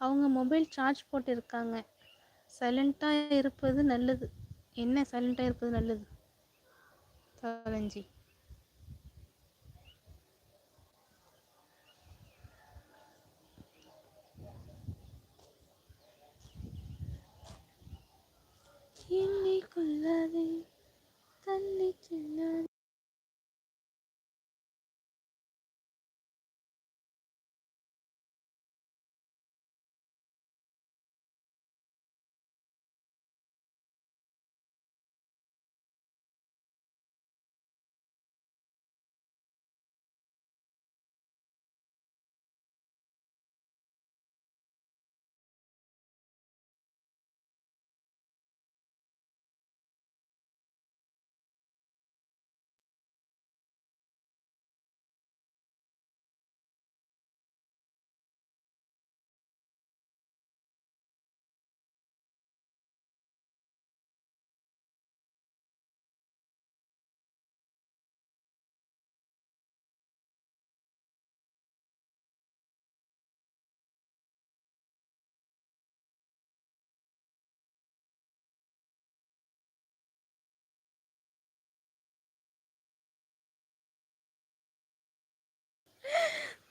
அவங்க mobile charge போட்டு இருக்காங்க சைலண்ட்டாக இருப்பது நல்லது. என்ன சைலண்ட்டாக இருப்பது நல்லது? தொலைஞ்சி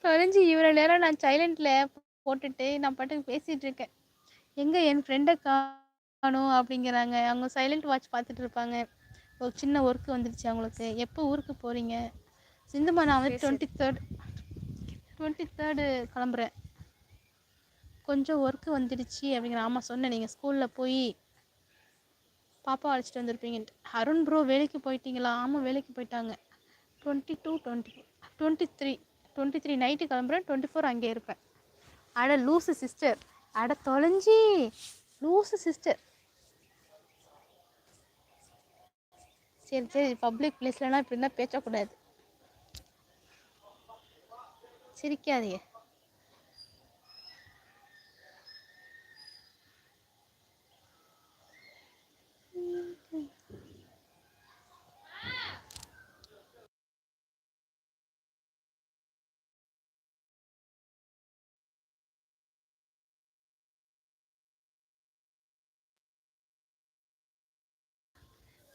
தொலைஞ்சி இவ்வளோ நேரம் நான் சைலண்ட்ல போட்டுட்டு நான் பாட்டுக்கு பேசிட்டு இருக்கேன். எங்க என் ஃப்ரெண்டை காணும் அப்படிங்கிறாங்க. அவங்க சைலண்ட் வாட்ச் பார்த்துட்டு இருப்பாங்க. ஒரு சின்ன ஒர்க் வந்துடுச்சு அவங்களுக்கு. எப்போ ஊருக்கு போறீங்க? சிந்துமா நான் வந்து டுவெண்ட்டி தேர்ட் டுவெண்ட்டி தேர்டு கிளம்புறேன். கொஞ்சம் ஒர்க்கு வந்துடுச்சு அப்படிங்கிற ஆமாம் சொன்னேன். நீங்கள் ஸ்கூலில் போய் பாப்பா அழைச்சிட்டு வந்திருப்பீங்கன்ட்டு. அருண் ப்ரோ வேலைக்கு போயிட்டீங்களா? ஆமாம் வேலைக்கு போயிட்டாங்க. Twenty two twenty twenty three twenty three night கிளம்புறேன் டுவெண்ட்டி ஃபோர் அங்கே இருப்பேன். அட லூசு சிஸ்டர் அட தொலைஞ்சி. லூசு சிஸ்டர் சரி சரி பப்ளிக் பிளேஸ்லலாம் இப்படிலாம் பேசக்கூடாது. சிரிக்காதீங்க.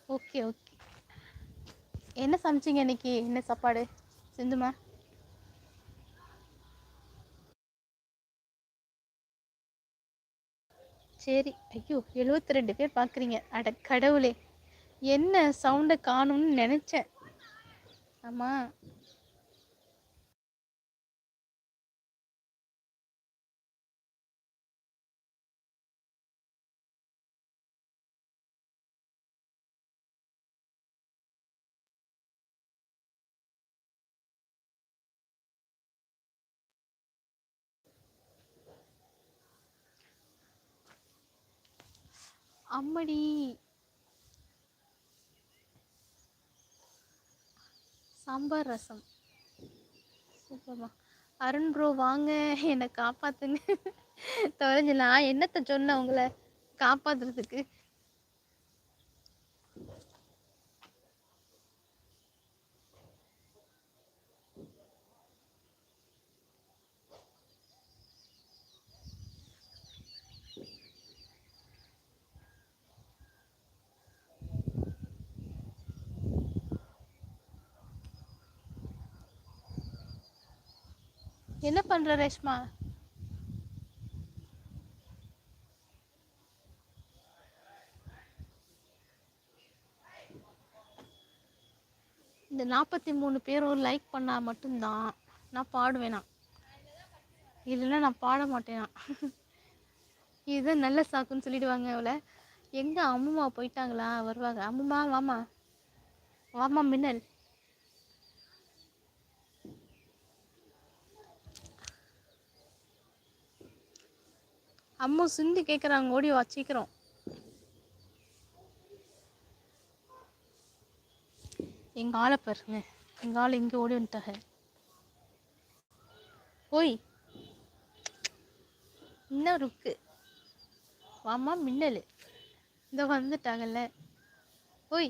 Okay okay. என்ன சமைச்சிங்க இன்னைக்கு? என்ன சாப்பாடு? சிந்துமா? சரி. ஐயோ எழுபத்தி ரெண்டு பேர் பார்க்குறீங்க அட கடவுளே. என்ன சவுண்டை காணும்னு நினச்சேன். ஆமாம் அம்மடி. சாம்பார் ரசம். சூப்பர்மா. அருண் ப்ரோ வாங்க. என்னை காப்பாத்துங்க. தொலைஞ்சலாம் என்னத்த சொன்னேன் உங்களை காப்பாத்துறதுக்கு? என்ன பண்ற ரேஷ்மா? இந்த நாற்பத்தி மூணு பேரும் லைக் பண்ணால் மட்டும்தான் நான் பாடுவேனா? இல்லைன்னா நான் பாட மாட்டேனா? இதுதான் நல்ல சாக்குன்னு சொல்லிடுவாங்க அவளை. எங்கே அம்மா போயிட்டாங்களா? வருவாங்க. அம்மா வாமா வாமா மின்னல். அம்மா சிந்தி கேட்குறாங்க ஓடி வா சீக்கிரம். எங்கள் ஆளை பாருங்க. எங்கள் ஆள் இங்கே ஓடி வந்துட்டாங்க. ஓய். இன்னும் ருக்கு வாமா மின்னல். இந்த வந்துட்டாங்கல்ல. ஓய்.